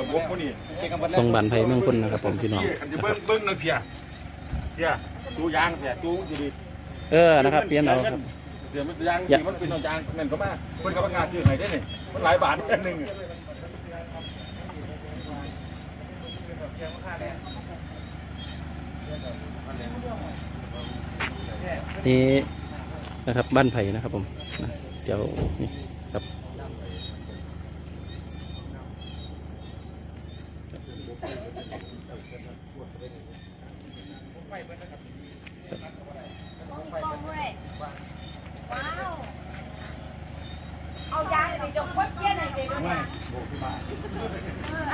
ระบบพวกนี้ทรงบันไพเมืองพุ่นนะครับผมพี่น้องคันจะเบิ้งเบิ้งนั่นเพียเพียตูยางเพียตูจะดีเออนะครับเปลี่ยนเอาครับเดี๋ยวมันยางที่มันเป็นยางนั่นก็มาเพิ่นก็ประกาศชื่อไหนได้นี่มันหลายบาทแค่นึงนี่นะครับบ้านไผ่นะครับผมนะเดี๋ยวนี่ครับ ว้าวเอายางไปจงวัดเกี้ยนให้เด็กด้วย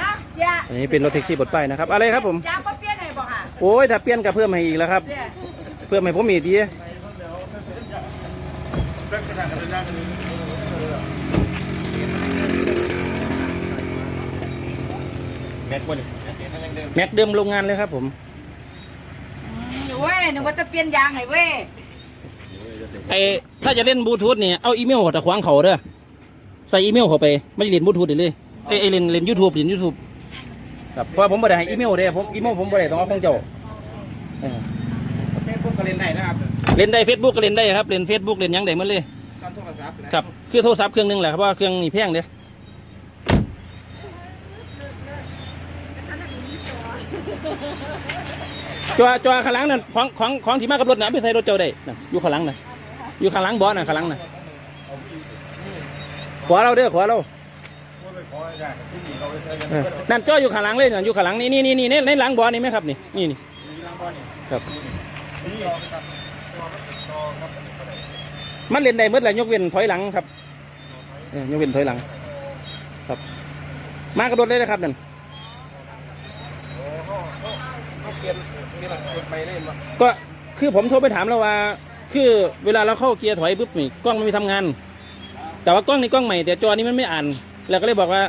อะยาอันนี้เป็นรถแท็กซี่บดป้ายนะครับ อะไรครับผม ยางวัดเกี้ยนให้บอกค่ะโอ้ยถ้าเปลี่ยนก็เพิ่มให้อีกแล้วครับ เนี่ยเพิ่มให้ผมอีกดีแม็กบ่นี่แม็กเดิมโรงงานเลยครับผมเว้ย นึกว่าจะเปลี่ยนยางให้เว้ยไอ้ถ้าจะเล่นบลูทูธเนี่ยเอาอีเมลตะขวางเขาเด้อใส่อีเมลเข้าไปไม่ได้เล่นบลูทูธได้เลยไอ้ไอ้เล่นเล่นยูทูบเล่นยูทูบครับเพราะว่าผมบ่ได้ให้อีเมลเด้ผมอีเมลผมบ่ได้ต้องเอาของเจ้าเออเฟซบุ๊กก็เล่นได้นะครับเล่นได้เฟซบุ๊กก็เล่นได้ครับเล่นเฟซบุ๊กเล่นหยังได้หมดเลยซ้ำโทรศัพท์นะครับคือโทรศัพท์เครื่องหนึงแหละครับเพราะว่าเครื่องนี่แพงเด้อ จอจอข้างหลังนั่นของของของที่มากับรถน่ะเอาไปใส่รถเจ้าได้น่ะอยู่ข้างหลังน่ะอยู่ข้างหลังบอสน่ะข้างหลังน่ะขวาเราเด้อขวาเราเออนั่นจออยู่ข้างหลังเลยนั่นอยู่ข้างหลังนี่นี่นี่นี่ในในหลังบอลนี่ไหมครับนี่นี่นี่ครับ มันเล่นได้เมื่อไรยกเว้นถอยหลังครับเออยกเว้นถอยหลัง ครับ มากระโดดเลยนะครับนั่น ก็คือผมโทรไปถามแล้วว่า คือเวลาเราเข้าเกียร์ถอยปุ๊บนี่กล้องมันมีทำงาน แต่ว่ากล้องนี่กล้องใหม่แต่จอนี้มันไม่อ่าน แล้วก็เลยบอกว่า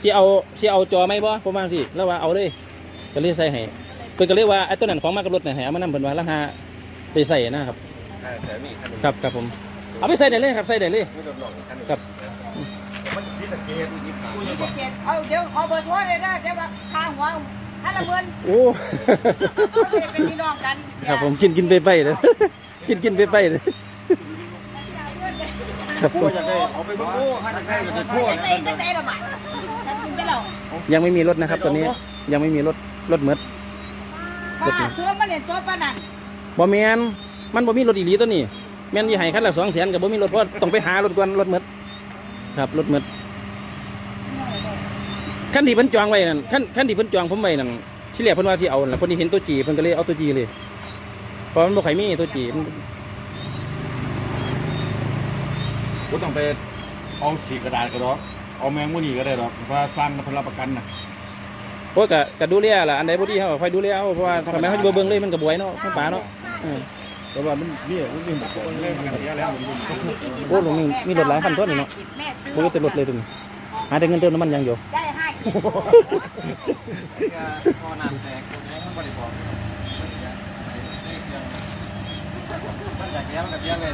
สิเอาสิเอาจอไหมบ่ประมาณสิแล้วว่าเอาเลยก็เลยใส่ให้เพิ่นก็เลยว่าไอ้ตัวนั้นของมากกับรถเนี่ยให้เอามานำเพิ่นว่าราคาไปใส่นะครับแต่มีคันครับครับผมเอาไปใส่ได้เลยครับใส่ได้เลยครับ มันสีสะเกตอีกมีสิบเจ็ดเอาเดี๋ยวเอาเบอร์โทรเลยนะเดี๋ยวว่าข้างหัว ถ้าละเมินโอ้เขาจะเป็นพี่น้องกันครับผมกินกินไปไปเลย กินกินไปไปเลย ครับผโอ้มอยากได้เอาไปเบิ่งโอ้ให้อยากได้ก็จะโทษจะได้จะได้ละหมาดจะกินไปแล้วยังไม่มีรถนะครับตอนนี้ยังไม่มีรถรถเหมือดป้าเธอมาเล่นตัวป้านั่นบ่แมนมันบ่มีรถอีหลีตัวนี้แม่นยี่ให้คันละสองแสนกับบ่มีรถเพราะต้องไปหารถก่อนรถเหมือดครับรถเหมือด ขั้นที่เพิ่นจองไว้นั่นขั้นขั้นที่เพิ่นจองผมไว้นั่นที่แรกเพิ่นว่าที่เอานั่นล่ะคนที่เห็นตัวจีเพิ่นก็เลยเอาตัวจีเลยเพราะมันบ่ใครมีตัวจีมันกูต้องไปเอาสีกระดาษก็ดอกเอาแมงมุนี่ก็ได้ดอกเพราะว่าสร้างกับพลประกันน่ะโอ้ยก็ก็ดูแลล่ะอันใดบ่ดีเฮาก็ค่อยดูแลเอาเพราะว่าทำไมเขาจะบ่เบิ่งเลยมันก็บ่ไหวเนาะมันป่าเนาะเออแต่ว่ามันนี่มันมีหมดเลยเรื่องกันเสียแล้วมันโอ้ผมมีมีรถหลายคันตัวนี่เนาะแม่บ่มีแต่รถเลยตัวนี้หาแต่เงินเติมน้ำมันอย่างเดียวได้ห้ากิโล พอน้ำแตกมันบริบอกมันอยากแย้มกับแย้มเลย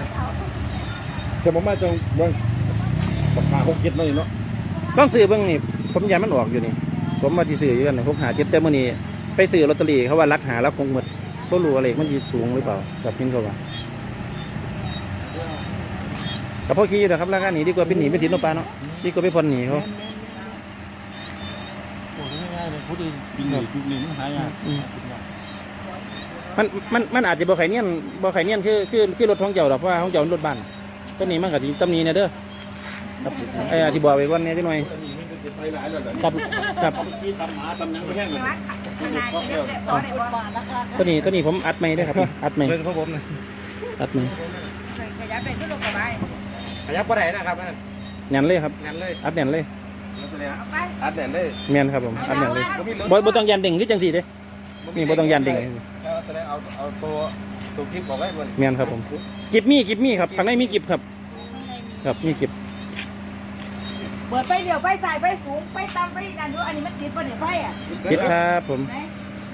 แต่ผมาจังเบิ่งปากาหกเจ็ดหน่อยเนาะต้องซื้อเบิ่งนี่ผมยานมันออกอยู่นี่ ผมมาสิซื้ออยู่กันนี่ผมหาเจ็ดแต่มื้อนี้ไปซื้อลอตเตอรี่เขาว่ารักหารักคงหมดบ่รู้ว่าเลขมันสิสูงหรือเปล่ากับพินเขาว่าแต่พ่อขี้นะครับราคานี้ดีกว่าเป็นหนีเป็นสินเนาะปลาเนาะดีกว่าไปผ่อนหนีเขา โอ้ยง่ายเลย พูดดีปีนี้ปีนี้มันหายากอืมมันมันมันอาจจะบ่ไข่เนียนบ่ไข่เนียนคือคือคือรถของเจ้าดอกเพราะว่าของเจ้ามันรถบ้านตัวนี้มันก็สิตำหนี้เนี่ยเด้อครับไอ้อธิบอกไว้ก่อนเนี่ยจังหน่อยไปหลายแล้วครับครับที่ตำหาตำนังไปแห้งเลยรักขนาดเรียบเรียบร้อยเลยว่านะคะตัวนี้ตัวนี้ผมอัดไม่ได้อครับอัดไม่เรื่องของผมนะอัดไม่ขยับไปขึ้นลงกับไปขยับก็ได้นะครับนั่นแน่นเลยครับงั้นเลยอัดแน่นเลย เอาไปอัดแน่นเลยแม่นครับผมอัดแน่นเลยบ่บ่ต้องยันเด้งหรือจังซี่เด้ นี่บ่ต้องยันเด้งแสดงเอาเอาตัวตัวคลิปบอกไว้บนแม่นครับผม กิบมีกิบมีครับข้างในมีกิบครับ ครับมีกิบเปิดไฟเดียวไฟสายไฟสูงไฟต่ำไฟนั่นดูอันนี้มันติดป่ะเนี่ยไฟอะกิบครับผมไหน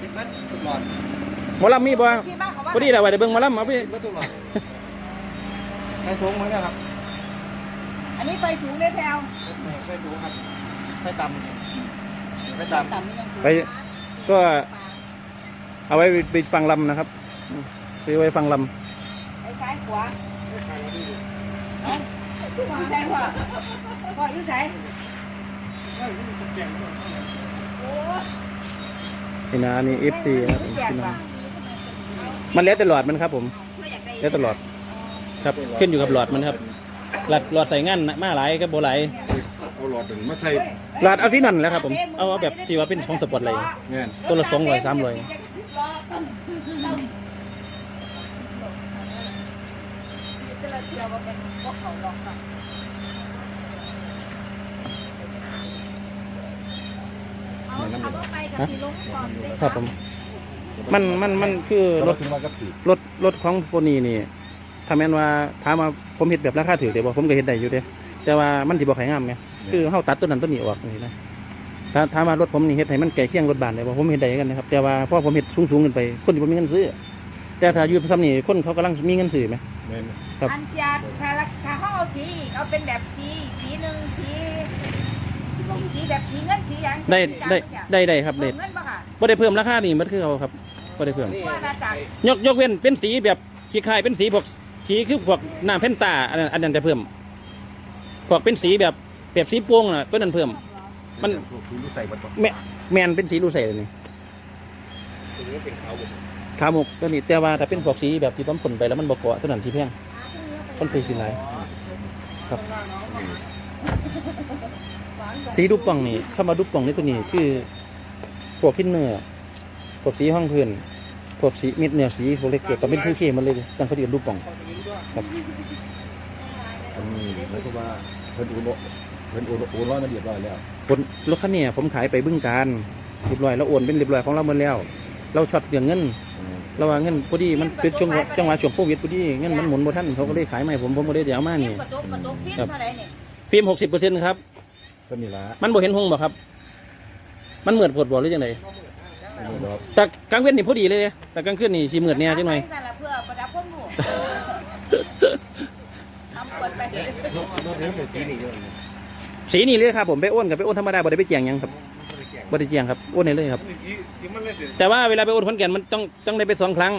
คิดมันทุกหลอดหมอลำมีบ่ที่บ้านเขาว่าพอดีแล้วว่าได้เบิ่งหมอลำเอาไปคิดมันทุกหลอดใช้สูงเหมือนกันครับ อันนี้ไฟสูงเลยแถวใช้สูงครับ ใช้ต่ำไปตามต่ำยังสูงไปก็ เอาไว้ไปฟังลำนะครับอืมไปไว้ฟังลไปซ้ายขวาเอ้าอยู่ใส่พ่อพ่ออยู่ใส่โอ้ำนี่นะนี่เอฟซีนะครับไม่แยกว่ะมันแล้วแต่หลอดมันครับ ผมไม่อยากได้แล้วแต่หลอด ครับขึ้นอยู่กับหลอดมันครับหลอดหลอดใส่งั้นนะมาหลายก็โบหลาย เอาหลอดหนึ่งมาใส่หลอดเอาที่นั่นแหล้วครับผม เอาเอาแบบที่ว่าเป็นของสปอร์ตเลยแม่นตัวละสองร้อยสามร้อยเอาเอาเข้าไปกับสีลงก่อนเลยครับผม มันมันมันคือรรถถขึ้นมากับสีรถรถของโฟนี่นี่ถ้าแม่นว่าถามว่าผมเห็ดแบบราคาถือเดี๋ยวผมก็เห็ดได้อยู่เด้แต่ว่ามันสิบ่ขายงามไง คือเฮาตัดต้นนั้นต้นนี้ออกนี่นะถ้าถามว่ารถผมนี่เฮ็ดให้มันใกล้เคียงรถบ้านได้บ่ผมเฮ็ดได้กันนะครับแต่ว่าพอผมเฮ็ดสูงๆขึ้นไป คนที่บ่มีเงินซื้อ แต่ถ้าอยู่ซ้ำนี่คนเขากำลังมีเงินซื้อไหม แม่นครับ อันเชียร์ถ้าราคาเขาเอาสีอีกเอาเป็นแบบสีสีหนึ่งสีสีแบบสีเงินสีหยังได้ได้ได้ได้ครับเพิ่ได้มเงินปะค่ะบ่ได้เพิ่มราคานี่มันคือเขาครับบ่ได้เพิ่มว่าน่าจะยกยกเว้นเป็นสีแบบขี้คายเป็นสีพวกสีคือพวกน้ำเฟนตาอันนั้นอันนั้นจะเพิ่มพวกเป็นสีแบบ แบบสีโป่งน่ะตัวนั้นเพิ่ม มัน พวกคุณรู้ใส่บัตรแมแมนเป็นสีลูใส่เลยนี่ขาวหมกตัวนี้แต่ว่าถ้าเป็นพวกสีแบบที่ต้มผลไปแล้วมันบกเกาะตัวนั้นที่แพงคนสีสีไหนครับ สีดุปป่องนี่เข้ามาดุปป่องนี่ตัวนี้คือพวกพินเนื้อพวกสีห้องพื้นพวกสีมิดเนื้อสีพวกเล็กเกี่ยวกับเป็นผู้เข้มหมันเลยตั้งเขาเรียกดุปป่อง อันนี้แล้วก็ว่าเพิ่นโอนเพิ่นโอนโอนร้อยมาเรียบร้อยแล้วคนรถคันนี้ผมขายไปบึ้งการเรียบร้อยแล้วโอนเป็นเรียบร้อยของเราหมดแล้ว เราช็อตเรื่องเงินเราว่าเงินพอดีมันเป็นช่วงจังหวะช่วงโควิดพอดีเงินมันหมุนบ่ทันเขาก็เลยขายใหม่ผมผมก็เลยเดี๋ยวเอามานี่ กระจกกระจกฟิล์มเท่าไหร่เนี่ยฟิล์มหกสิบเปอร์เซ็นต์ครับ ก็นี่ละมันบ่เห็นหงบ่ครับ มันเหมือดปวดบ่หรือจังไดนี่ดอกแต่กลางเว้นนี่พอดีเลยเดะแต่กลางคืนนี่สิเหมือดแหน่จังหน่อยสั่นละเพื่อประดับความรู้ทำกดไปรถเริ่มเป็นสีนี่อยู่ สีนี่เลยครับผมไปโอนกับไปโอนธรรมดาบ่ได้ไปเจียงหยังครับบ่ได้เจียงครับโอนได้เลยครับสีสีมันเลยสิแต่ว่าเวลาไปโอนขอนแก่นมันต้องต้องได้ไปสองครั้ง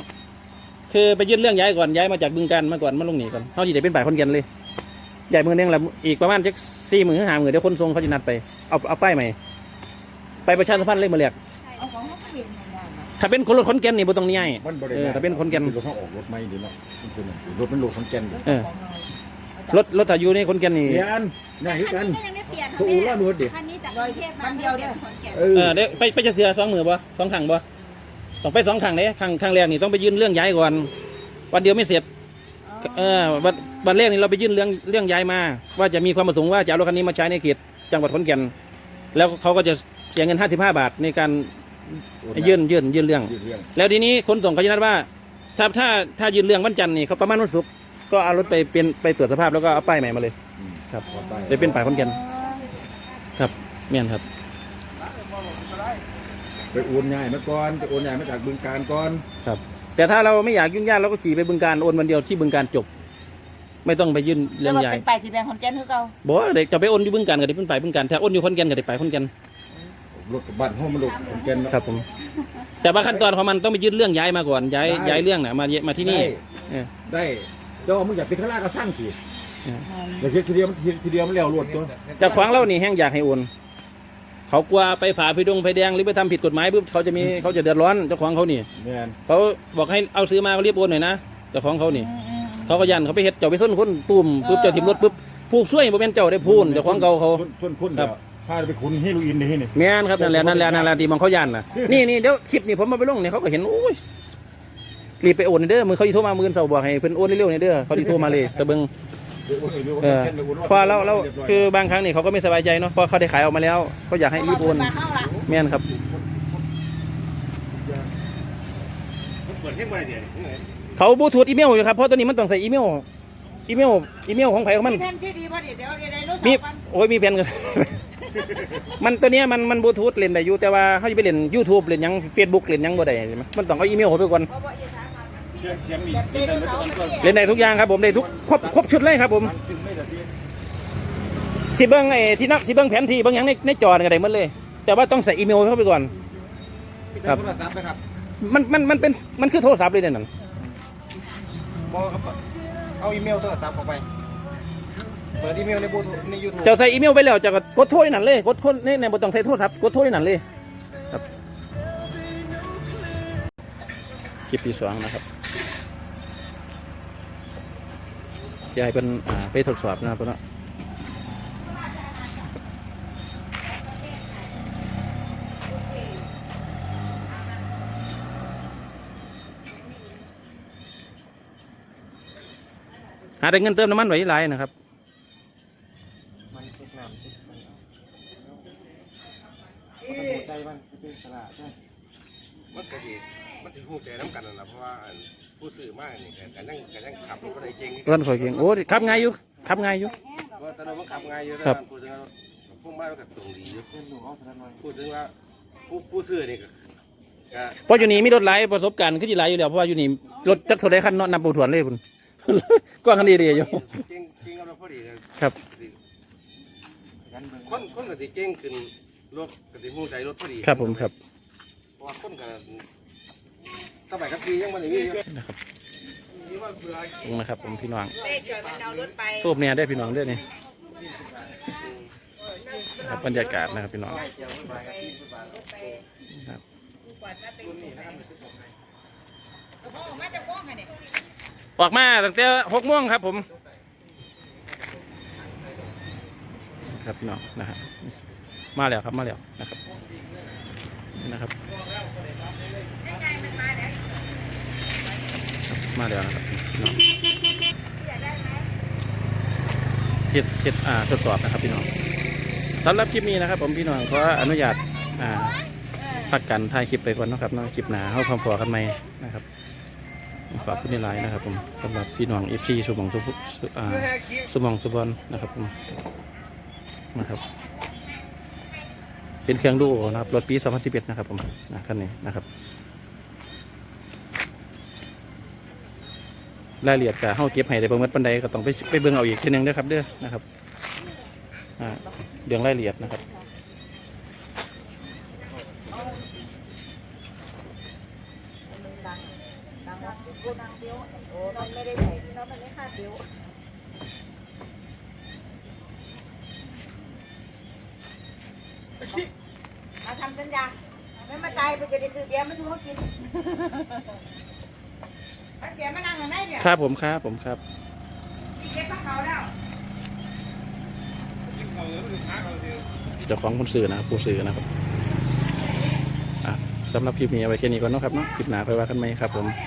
คือไปยื่นเรื่องย้ายก่อนย้ายมาจากบึงการมาก่อนมาลงนี่ก่อนเขาที่จะเป็นฝ่ายขอนแก่นเลยย้ายมือเนื่องแล้วอีกประมาณจักสี่หมื่นห้าหมื่นเดี๋ยวคนทรงเขาจะนัดไปเอาเอาป้ายใหม่ไปประชาสัมพันธ์เลยมาเรียกเอาของเขาเปลี่ยนอย่างนั้นน่ะถ้าเป็นคนรถขอนแก่นนี่บ่ต้องย้ายมันบริเออถ้าเป็นคนแก่นรถเขาออกรถไม่ดีเนาะมันเป็นอย่างนี้รถมันรถคนแก่นเออรถรถถ้าอยู่ในขอนแก่นนี่เรียนนี่คือกันก็ยังไม่ เปลี่ยนเขาอู่ล่ารถดิ คันนี้จากกรุงเทพมาเดียวเดียวขอนแก่นเอเอออเดี๋ยวไปไปจะเถื่อสองมือบ่สองครั้งบ่ต้องไปสองครั้งเด้ครั้งครั้งแรกนี่ต้องไปยื่นเรื่องย้ายก่อน วันเดียวไม่เสร็จ เออวันวันแรกนี่เราไปยื่นเรื่องเรื่องย้ายมา ว่าจะมีความประสงค์ว่าจะเอารถคันนี้มาใช้ในเขตจังหวัดขอนแก่นแล้วเขาก็จะเสียเงิน 55 บาทในการยื่นยื่นยื่นเรื่อง ยื่นเรื่องแล้วทีนี้คนส่งเขาจะนัดว่า ถ้าถ้าถ้ายื่นเรื่องวันจันทร์นี่เขาประมาณวันศุกร์ก็เอารถไปเป็นไปตรวจสภาพแล้วก็เอาป้ายใหม่มาเลยอืมครับขอใต้ไปเป็นฝ่ายขอนแก่น ครับเมียนครับ ไปโอนง่ายมาก่อนไปโอนง่ายมาจากบึงการก่อนแต่ถ้าเราไม่อยากยุ่งยากเราก็ขี่ไปบึงการโอนวันเดียวที่บึงการจบ ไม่ต้องไปยื่นแล้เรื่วองมันใหญ่เป็นไปที่แบงคนแก่นคือเก่าบอกว่าเด็กจะไปโอนอยู่บึงการก็ได้เป็นไปบึงการถ้าโอนอยู่ขอนแก่นก็ได้ไปขอนแก่นรถบ้านห้องมันรถคนแก่นเนาะครับผม แต่ว่าขั้นตอนของมันต้องไปยื่นเรื่องย้ายมาก่อนย้ายได้ย้ายเรื่องน่ะมามาที่นี่ ได้เออ ได้เจ้ามึงอยากเป็นข้าราชการสร้างที เออเดี๋ยวทีเดียวมันทีเดียวมันแล้วรวดตัวจากขวางเรานี่แห้งอยากให้โอน เขากลัวไปฝ่าไฟดงไฟแดงหรือไปทำผิดกฎหมายปุ๊บเขาจะมีเขาจะเดือดร้อนเจ้าของเขานี่ แม่นเขาบอกให้เอาซื้อมาก็รีบโอนหน่อยนะเจ้าของเขานี่ เขาก็ยันเขาไปเฮ็ดเจ้าไปส้นคนตุ่มปุ๊บเจ้าถิ่มรถปุ๊บผู้ช่วยบ่แม่นเจ้าได้พูนเจ้าของเก่าเขาพ่นพ่นครัเดี๋บยวพาไปขุนเฮโรอีนในที่นี่ แม่นครับนั่นแหละนั่นแหละนั่นแหละที่มองเขายันน่ะ นี่นี่เดี๋ยวคลิปนี่ผมมาไปลงเนี่ยเขาก็เห็นโอ้ยรีบไปโอนเด้อมือเขาสิโทรมามือเสาบอกให้เพิ่นโอนเร็วๆนี่เด้อเขาสิโทรมาเลยแต่เบิ่ง เดี๋ยวโอนเดี๋ยวโอนเออเดี๋ยวโอนเพอเราเราคือบางครั้งนี่เขาก็ไม่สบายใจเนาะเพราะเขาได้ขายออกมาแล้วเขาอยากให้รีบโอนมาเข้าละแม่นครับเปิดให้มาเดี๋ยวนี้เขาบลูทูธอีเมลอยู่ครับเพราะตัวนี้มันต้องใส่อีเมลอีเมลอีเมลของไผของมันมีแผ่นที่ดีป่ะเดี๋ยวเดี๋ยวเดี๋ยวได้รู้มีสักวันโอ้ยมีแผ่นกันมันตัวเนี้ยมันมันบลูทูธเล่นได้อยู่แต่ว่าเขาจะไปเล่น YouTube เล่นหยัง Facebook เล่นหยังบ่ได้ใช่ไหมมันต้องเอาอีเมลเขาไปก่อน เพราะว่าอีสานมาเสียงเสียงนี่แบบเดโนเสาร์มันเนี่ยเล่นได้ทุกอย่างครับผมได้ทุกครบครบชุดเลยครับผมจึงไม่ได้ที่สิเบิ้งไอ้ที่นักสิเบิ้งแผนที่เบิ้งหยังในในจอนี่ก็ได้หมดเลย แต่ว่าต้องใส่อีเมลเข้าไปก่อนพี่ครัจะบโทรศัพท์นะครับมันมันมันเป็นมันคือโทรศัพท์เลยเนี่ยนั่นบอกครับเอาอีเมลโทรศัพท์เข้าไปเปิดอีเมลในบูทูในยูทูบเจ้าใส่อีเมลไปแล้วเจะก็กดโทรในนั่นเลยกดโทรในในบนต้องใส่โทรศัพท์กดโทรในนั่นเลยครับคลิปที่สองนะครับ จะให้เป็นไปทดสอบนะครับเพิ่นเนาหาได้เงินเติมน้ำมันไว้หลายนะครับมันเช็คน้ำเช็คมันเอาใจมันเป็นตลาดนะมันก็สิมันสิฮู้ใจน้ำกันนั่นล่ะเพราะว่า ผู้ซื้อมานี่ก็ก็ยังก็ยังขับรถบ่ได้เก่งนี่เพื่อนข่อยเก่งโอ้ยขับง่ายอยู่ขับง่ายอยู่เพราะแต่เรามันขับง่ายอยู่ครัแต่บพูดถึงว่าพวกมันก็ตรงดีอยู่เป็นหนูเอาสักหน่อยพูดถึงว่าผู้ผู้ซื้อนี่ก็ก็เพราะอยู่นี่มีรถหลายประสบการณ์ขึ้นที่หลายอยู่แล้วเพราะว่าอยู่นี่รถจักรโทรได้คันเนาะนำปูถวนเลยคุณกว้างคันดีเดียวอยู่เก่งเก่งกับเราพอดีเลยครับสิกันเบิ่งคนคนก็สิเก่งขึ้นรถก็สิฮู้ใจรถพอดีครับผมครับเพราะว่าคนก็ สมัยกับพี่ยังบ่ได้มีอยู่นะครับนี่ว่าเบื่อตรงนะครับผมพี่น้องเต้จอยมันเอารถไปสูบเนี่ยได้พี่น้องด้วยนี่ครับบรรยากาศนะครับพี่น้องครับพ่อออกมาจากห้องค่ะเนี่ยออกมาตั้งแต่หกโมงครับผม ครับพี่น้องนะครับมาแล้วครับมาแล้วนะครับนะครับ ยังไงมันมาเนี่ย มาแล้วนะครับพี่น้องเฮ็ดเฮ็ดอ่าทดสอบนะครับพี่น้องสำหรับคลิปนี้นะครับ ผมพี่น้องขออนุญาตอ่าพักกันถ่ายคลิปไปก่อนนะครับเนาะคลิปหนาเข้าความพอกันไหมนะครับขอบคุณในไลน์นะครับ ผมสำหรับพี่น้องเอฟซีสุบองสุบุสุอ่าสุบองสุบอลนะครับผมนะครับ เป็นเครื่องดูนะครับรถปี 2011 นะครับผมนะคันนี้นะครับ รายละเอียดกับเฮาเก็บให้ได้เบิ่งหมดปันใดก็ต้องไปไปเบิ่งเอาอีกทีหนึงเด้อครับเด้อนะครับอ่าเรื่องรายละเอียดนะครับดังดังว่กูนางเดียวโอ้มันไม่ได้ใส่ที่น้องมันไม่คาดเดียวมาทำสัญญาไม่มาตายไปจะได้ซื้อเบียร์มาซื้อเขากิน เขาเสียมานั่งข้างในเนี่ยครับผมครับผมครับพี่เก็บผ้าเขาวแล้วเจ้าของคนสื่อนะครับผู้สื่อนะครับอะสำหรับคลิปนี้เอาไว้แค่นี้ก่อนเนาะครับเนาะคลิปหนาไปว่ากันไหมครับผมไม่เอา